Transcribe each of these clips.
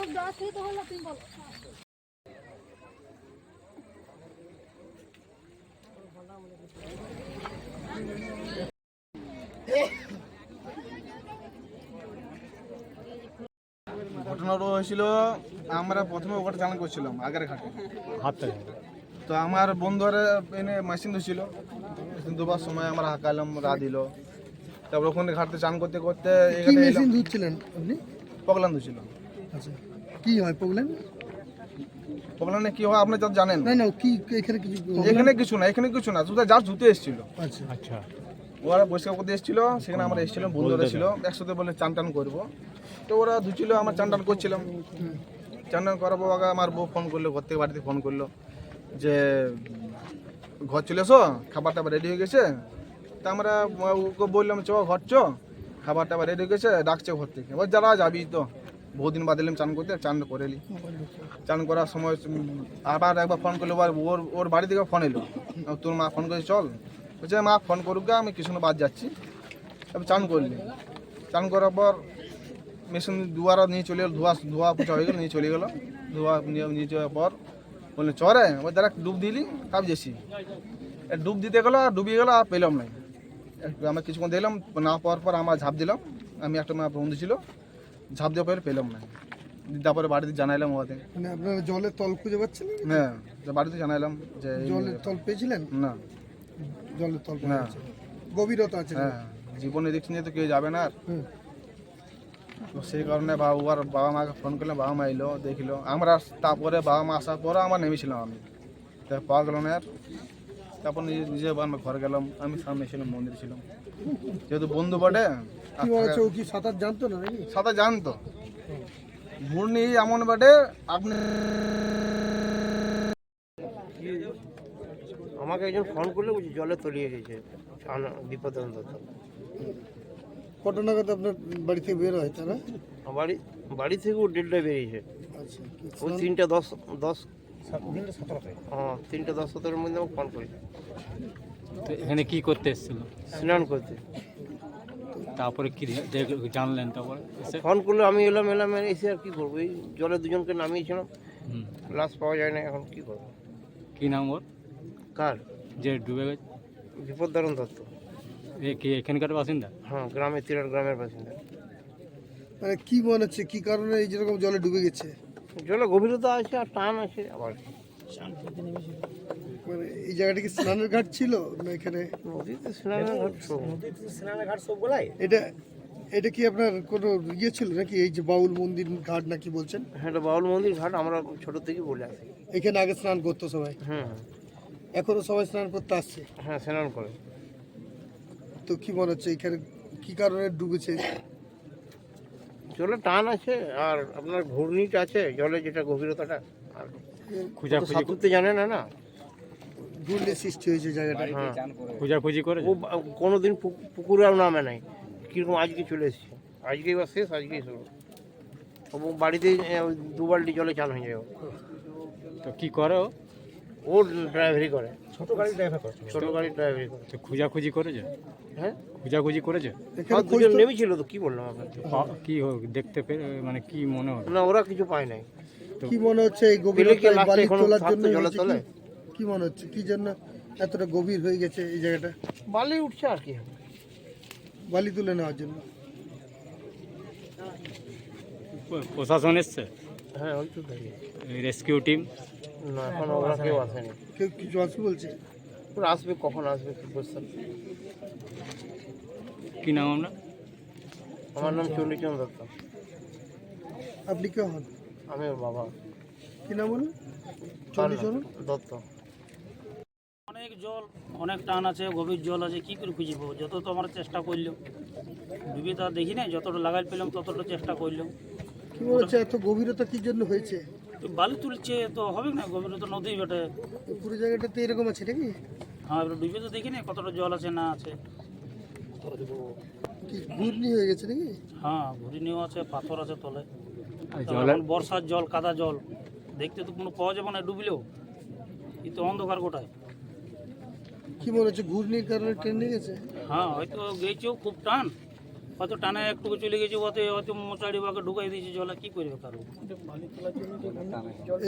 তো দশ তো হলো তুমি বলো। ঘটনাটা হয়েছিল আমরা প্রথমে ওখানে চালান করছিলাম আগের ঘাটে। হাত। তো আমার বন্ধুরা এনে মেশিন ধুছিল মেশিন ধোবার সময় আমরা হাঁকালাম রা দিল। তারপর ওখানে ঘাটতে চান করতে করতে মেশিন ধুচ্ছিলেন আপনি? পগলান আচ্ছা। কি হয় প্রবলেম পগলানে কি হয় আপনি তো জানেন। না না কি এখানে কিছু এখানে কিছু না এখানে কিছু না শুধু যা ধুতে এসেছিল। আচ্ছা। আচ্ছা। ওরা পরিষ্কার করতে এসেছিল সেখানে আমরা এসেছিলাম বন্ধুরা ছিল একসাথে বলে চান টান করব। তো ওরা ধুছিল আমরা চান টান করছিলাম। চান টান করার পর আগে আমার বউ ফোন করল ঘর থেকে বাড়িতে ফোন করল যে ঘর চলে এসো খাবার টাবার রেডি হয়ে গেছে? তা আমরা ওকে বললাম চ ঘর চ খাবার টাবার রেডি হয়ে গেছে ডাকছে ঘর থেকে। ওর যারা যাবি তো। বহুদিন বাদ এলাম চান করতে চান করে এলি। চান করার সময় আবার একবার ফোন করল ওর ওর বাড়ি থেকে ফোন এলো। তোর মা ফোন করে চল। বলছে মা ফোন করুক গা, আমি কিছু বাদ যাচ্ছি। তারপর চান করলি। চান করার পর মেশিন দুয়ারা নিয়ে চলে গেল ধোয়া ধোয়া পোছা হয়ে গেল নিয়ে চলে গেলো। ধোয়া নিয়ে নিয়ে যাওয়ার পর বললেন চরে ওই দ্বারা ডুব দিলি কাপ যেছি ডুব দিতে গেলো আর ডুবিয়ে গেলো আর পেলাম না আমরা কিছুক্ষণ দিলাম না পাওয়ার পর আমার ঝাঁপ দিলাম। আমি একটা আমার বন্ধু ছিল ঝাঁপ দেওয়ার পরে পেলাম না। তারপরে বাড়িতে জানাইলাম ওদের। মানে আপনারা জলের তল খুঁজে পাচ্ছেন হ্যাঁ তো বাড়িতে জানাইলাম যে জলের তল পেয়েছিলেন? না। জলের তল না। গভীরতা আছে হ্যাঁ জীবনে দেখছি তো কেউ যাবে না আর। তো সেই কারণে বাবা বাবা মাকে ফোন করলাম বাবা মা এলো দেখল। আমরা তারপরে বাবা মা আসার পরে আমার নেমেছিলাম আমি। তা পাওয়া গেল না আর। তারপর নিজে নিজে আমরা ঘরে গেলাম আমি সামনে ছিলাম মন্দির ছিলাম। যেহেতু বন্ধু বটে কি ও কি সাঁতার জানতো না সাঁতার জানতো। ঘূর্ণি এমন বটে আপনি আমাকে একজন ফোন করলে বলছি জলে তলিয়ে গেছে বিপদ কত নাগাদ আপনার বাড়ি থেকে বের হয় তারা? বাড়ি বাড়ি থেকে ও ডেলটায় বেরিয়েছে। আচ্ছা ওই তিনটা দশ দশ তিনটা দশ সতেরোর মধ্যে আমাকে ফোন করেছে তো এখানে কি করতে এসেছিল? স্নান করতে। তারপরে কি দেখ- জানলেন তারপরে ফোন করলে আমি এলাম এলাম এসে আর কি করব? এই জলে দুজনকে নামিয়েছিলাম। লাশ পাওয়া যায় না এখন কি করব? কি নাম ওর? কার? যে ডুবে গেছে। বিপদদারণ দত্ত। এ কি এখানকার বাসিন্দা? হ্যাঁ গ্রামে তিরাট গ্রামের বাসিন্দা। মানে কি মনে হচ্ছে কি কারণে এই যেরকম জলে ডুবে গেছে? জলে গভীরতা আছে আর টান আছে আবার মানে এই জায়গাটা কি স্নানের ঘাট ছিল না এখানে? নদীতে স্নানের ঘাট সব। এটা এটা কি আপনার কোনো ইয়ে ছিল নাকি এই যে বাউল মন্দির ঘাট নাকি বলছেন? হ্যাঁ এটা বাউল মন্দির ঘাট আমরা ছোট থেকে বলে আসি। এখানে আগে স্নান করতো সবাই? হুম এখনও সবাই স্নান করতে আসছে? হ্যাঁ স্নান করে। তো কি মনে হচ্ছে এখানে কি কারণে ডুবেছে? জলে টান আছে আর আপনার ঘূর্ণিটা আছে জলে যেটা গভীরতাটা আর খোঁজাখুঁজি সাঁতুরতে জানে না না? ঘূর্ণির সৃষ্টি হয়েছে জায়গাটা হ্যাঁ। খোঁজাখুঁজি করে ও বা- কোনোদিন পুকুরেও নামে নাই। কীরকম আজকে চলে এসেছে। আজকেই বা শেষ আজকেই শুরু। ও বাড়িতেই ওই দু বালতি জলে চান হয়ে যাবে তো কি করে ও? ও ড্রাইভারি করে। ছোট গাড়ি ড্রাইভার করে। ছোট গাড়ি ড্রাইভারি তো খোঁজাখুঁজি করেছে? হ্যাঁ? খোঁজাখুঁজি করেছে? আর দুজন নেমেছিল তো কি বললাম আপনাকে? পা- কি হোক দেখতে পেরে মানে কি মনে হলো? না ওরা কিছু পায় নাই। কি মনে হচ্ছে এই পেলে কি গভীরতায় বালি এখনও তোলার থাকতো জন্য? কি? কি মনে হচ্ছে? কি জন্য এতটা গভীর হয়ে গেছে এই জায়গাটা? বালি উঠছে আর কি। হবে বালি তুলে নেওয়ার জন্য। প্রশাসন এসছে? হ্যাঁ ওই তো দাঁড়িয়ে রেস্কিউ টিম? না এখন ওরা কেউ আসেনি। কেউ কিছু আছে বলছে? ওরা আসবে কখন আসবে কি বুঝতে কি নাম আমরা আমার নাম চণ্ডীচন্দ্র দত্ত। আপনি কে হন? আমি ওর বাবা। কি নাম বলুন চল্লিশ দত্ত। অনেক জল অনেক টান আছে গভীর জল আছে কি করে খুঁজে পাবো? যত তো আমরা চেষ্টা করলাম। ডুবে তো আর দেখি না যতটা লাগাই পেলাম ততটা চেষ্টা করলাম। কি মনে হচ্ছে এত গভীরতা কি জন্য হয়েছে? তো বালি তুলছে তো হবে না গভীর তো নদী বটে। পুরো জায়গাটাতে এরকম আছে নাকি? হ্যাঁ এবার ডুবে তো দেখি না কতটা জল আছে না আছে। কি ঘূর্ণি হয়ে গেছে নাকি? হ্যাঁ ঘুরি নিয়েও আছে পাথর আছে তলে। বর্ষার জল কাদা জল। দেখতে তো কোনো পাওয়া যাবে না ডুবলেও। এই তো অন্ধকার গোটায়। কি মনে হচ্ছে ঘূর্ণির কারণে ট্রেন নিয়ে গেছে হ্যাঁ হয়তো গেছেও খুব টান। হয়তো টানা একটু চলে গেছে ওতে হয়তো মোচাড়ি বাকে ঢুকাই দিয়েছে জলে কি করবে কারও?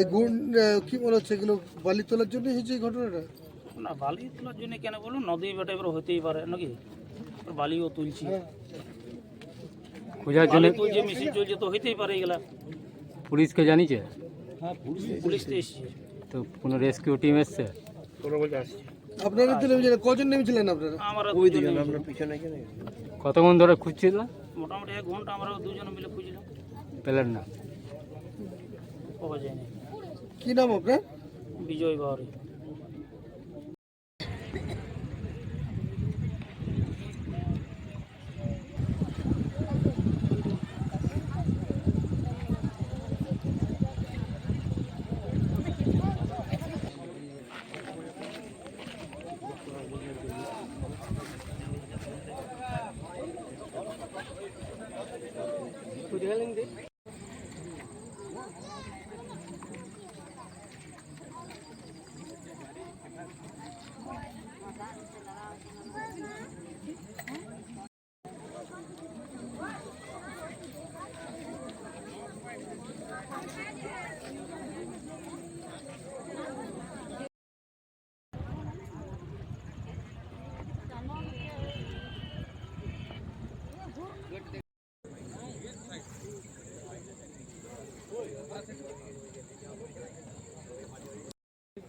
এই গুণ কি মনে হচ্ছে এগুলো? বালি তোলার জন্য হয়েছে এই ঘটনাটা? না বালি তোলার জন্য কেন বলুন? নদী বেটা এবার হতেই পারে নাকি? বালিও তুলছি। খোঁজার বালি জন্য তুলছে মেশিন চলছে তো হইতেই পারে এগুলা। পুলিশকে জানিয়েছে? পুলিশ তো এসছে। তো কোনো রেস্কিউ টিম এসছে? ওরা বলছে আসছে। আপনারা তো নেমেছিলেন কজন নেমেছিলেন আপনারা? আমরা ওই নেমেছি। আপনার পিছনে কেন কতক্ষণ ধরে খুঁজছিল? মোটামুটি এক ঘণ্টা আমরা দুজন মিলে খুঁজলাম। পেলেন না পাওয়া যায়নি। কি নাম আপনার? বিজয় বাউরি। Kuruyor elinde.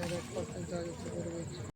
আর এক পার্সেন্ট চার্জ হচ্ছে